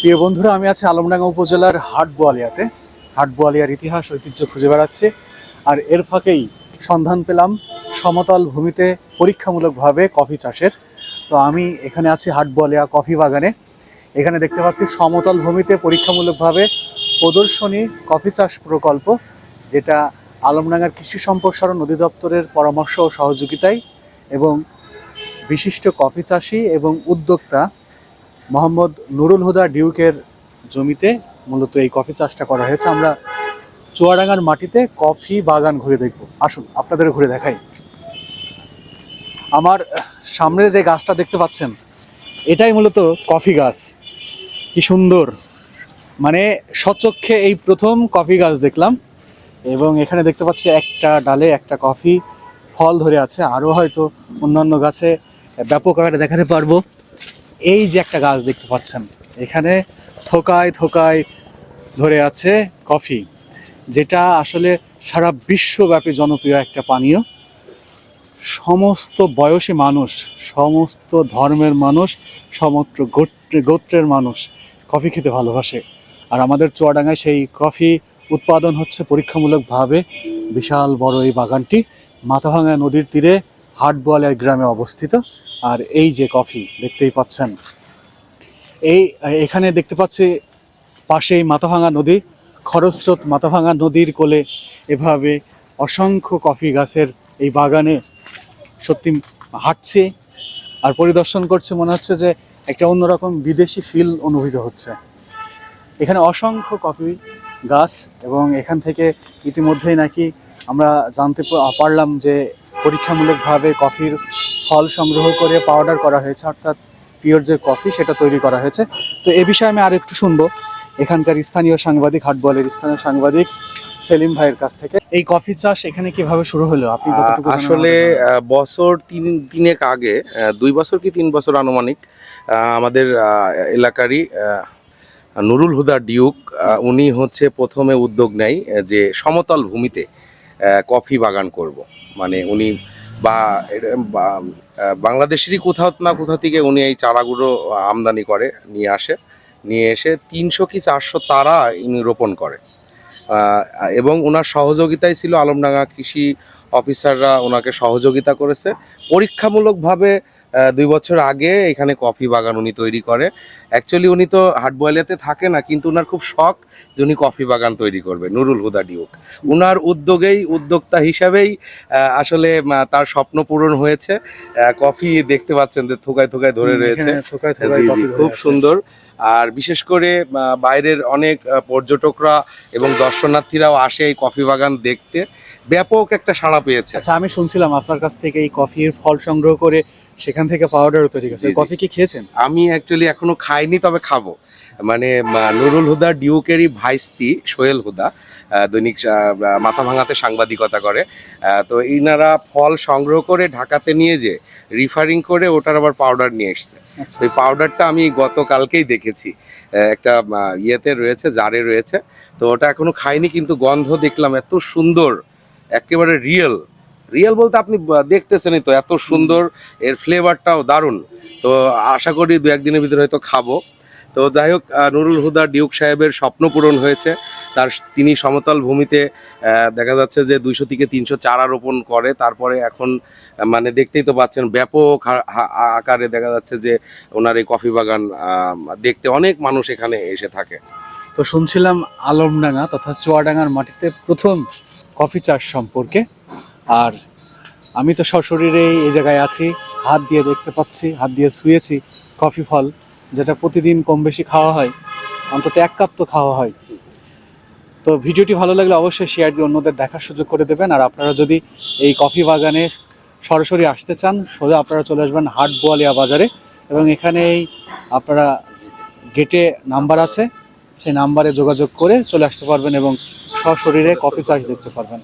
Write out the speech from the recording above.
প্রিয় বন্ধুরা, আমি আছি আলমডাঙ্গা উপজেলার হাট বোয়ালিয়াতে হাট বোয়ালিয়ার ইতিহাস, ঐতিহ্য খুঁজে বেড়াচ্ছি। আর এর ফাঁকেই সন্ধান পেলাম সমতল ভূমিতে পরীক্ষামূলকভাবে কফি চাষের। তো আমি এখানে আছি হাট বোয়ালিয়া কফি বাগানে। এখানে দেখতে পাচ্ছি সমতল ভূমিতে পরীক্ষামূলকভাবে প্রদর্শনী কফি চাষ প্রকল্প, যেটা আলমডাঙ্গার কৃষি সম্প্রসারণ অধিদপ্তরের পরামর্শ ও সহযোগিতায় এবং বিশিষ্ট কফি চাষি এবং উদ্যোক্তা মোহাম্মদ নুরুল হুদা ডিউকের জমিতে মূলত এই কফি চাষটা করা হয়েছে। আমরা চুয়াডাঙ্গার মাটিতে কফি বাগান ঘুরে দেখব। আসুন, আপনাদের ঘুরে দেখাই। আমার সামনে যে গাছটা দেখতে পাচ্ছেন, এটাই মূলত কফি গাছ। কি সুন্দর। মানে সচক্ষে এই প্রথম কফি গাছ দেখলাম এবং এখানে দেখতে পাচ্ছি একটা ডালে একটা কফি ফল ধরে আছে। আরও হয়তো অন্যান্য গাছে ব্যাপক আকারে দেখাতে পারব। এই যে একটা গাছ দেখতে পাচ্ছেন, এখানে থোকায় থোকায় ধরে আছে কফি, যেটা আসলে সারা বিশ্বব্যাপী জনপ্রিয় একটা পানীয়। সমস্ত বয়সী মানুষ, সমস্ত ধর্মের মানুষ, সমস্ত গোত্রে, গোত্রের মানুষ কফি খেতে ভালোবাসে। আর আমাদের চুয়াডাঙ্গায় সেই কফি উৎপাদন হচ্ছে পরীক্ষামূলকভাবে বিশাল বড় এই বাগানটি মাথাভাঙা নদীর তীরে হাটবোয়ালিয়া গ্রামে অবস্থিত। আর এই যে কফি, দেখতেই পাচ্ছেন। এই, এখানে দেখতে পাচ্ছি পাশেই মাথাভাঙা নদী, খরস্রোত মাথাভাঙা নদীর কোলে এভাবে অসংখ্য কফি গাছের এই বাগানে সত্যি হাঁটছে আর পরিদর্শন করছে মনে হচ্ছে যে একটা অন্যরকম বিদেশি ফিল অনুভূত হচ্ছে। এখানে অসংখ্য কফি গাছ এবং এখান থেকে ইতিমধ্যেই নাকি আমরা জানতে পারলাম যে পরীক্ষামূলকভাবে কফির ফল সংগ্রহ করে পাউডার করা হয়েছে অর্থাৎ পিওর যে কফি সেটা তৈরি করা হয়েছে। তো এ বিষয়ে আমি আরেকটু শুনব। এখানকার স্থানীয় সাংবাদিক হাটবলের স্থানীয় সাংবাদিক সেলিম ভাইয়ের কাছ থেকে। এই কফি চাষ এখানে কীভাবে শুরু হলো? আপনি আসলে বছর তিন তিনেক আগে দুই বছর কি তিন বছর আনুমানিক আহ, আমাদের এলাকারই নুরুল হুদা ডিউক উনি হচ্ছে প্রথমে উদ্যোগ নেয় যে সমতল ভূমিতে কফি বাগান করব। মানে উনি বা বাংলাদেশেরই কোথাও না কোথাও থেকে উনি এই চারাগুলো আমদানি করে, নিয়ে আসে। নিয়ে এসে তিনশো কি চারশো চারা ইনি রোপণ করে। এবং ওনার সহযোগিতায় ছিল আলমডাঙ্গা কৃষি অফিসাররা ওনাকে সহযোগিতা করেছে। পরীক্ষামূলকভাবে দুই বছর আগে এখানে কফি বাগান উনি তৈরি করে। অ্যাকচুয়ালি উনি তো হাটবয়ালিয়াতে থাকে না কিন্তু ওনার খুব শখ যে উনি কফি বাগান তৈরি করবে নুরুল হুদা ডিউক। উনার উদ্যোগেই উদ্যোক্তা হিসাবেই আহ, আসলে তার স্বপ্ন পূরণ হয়েছে। কফি দেখতে পাচ্ছেন যে থোকায় থোকায় ধরে রয়েছে। খুব সুন্দর। আর বিশেষ করে বাইরের অনেক পর্যটকরা এবং দর্শনার্থীরাও আসে এই কফি বাগান দেখতে। ব্যাপক একটা সাড়া পেয়েছে। আচ্ছা আমি শুনছিলাম আপনার কাছ থেকে এই কফির ফল সংগ্রহ করে সেখান থেকে পাউডারও তৈরি করছে। কফি কি খেয়েছেন? আমি অ্যাকচুয়ালি এখনও খাইনি তবে খাব। মানে নুরুল হুদা ডিউকেরই ভাইস্তি সোহেল হুদা দৈনিক মাথা ভাঙাতে সাংবাদিকতা করে। তো ইনারা ফল সংগ্রহ করে ঢাকাতে নিয়ে যে রিফারিং করে ওটার আবার পাউডার নিয়ে এসছে। তো এই পাউডারটা আমি গতকালকেই দেখেছি। একটা ইয়েতে রয়েছে জারে রয়েছে। তো ওটা এখনও খাইনি কিন্তু গন্ধ দেখলাম এত সুন্দর একেবারে রিয়েল রিয়েল বলতে আপনি দেখতেছেনই তো এত সুন্দর এর ফ্লেভারটাও দারুণ। তো আশা করি দু একদিনের ভিতরে হয়তো খাব। তো যাই হোক নুরুল হুদা ডিউক সাহেবের স্বপ্ন পূরণ হয়েছে। তার তিনি সমতল ভূমিতে দেখা যাচ্ছে যে দুইশো থেকে তিনশো চারা রোপণ করে। তারপরে এখন মানে দেখতেই তো পাচ্ছেন ব্যাপক আকারে দেখা যাচ্ছে যে ওনার এই কফি বাগান দেখতে অনেক মানুষ এখানে এসে থাকে। তো শুনছিলাম আলমডাঙ্গা তথা চুয়াডাঙ্গার মাটিতে প্রথম কফি চাষ সম্পর্কে। আর আমি তো সশরীরে এই জায়গায় আছি, হাত দিয়ে দেখতে পাচ্ছি, হাত দিয়ে শুয়েছি কফি ফল। যেটা প্রতিদিন কম বেশি খাওয়া হয়, অন্তত এক কাপ তো খাওয়া হয়। তো ভিডিওটি ভালো লাগলে অবশ্যই শেয়ার দিয়ে অন্যদের দেখার সুযোগ করে দেবেন। আর আপনারা যদি এই কফি বাগানে সরাসরি আসতে চান, সোজা আপনারা চলে আসবেন হাট বোয়ালিয়া বাজারে। এবং এখানেই আপনারা গেটে নাম্বার আছে, সেই নাম্বারে যোগাযোগ করে চলে আসতে পারবেন এবং সশরীরে কফি চাষ দেখতে পারবেন।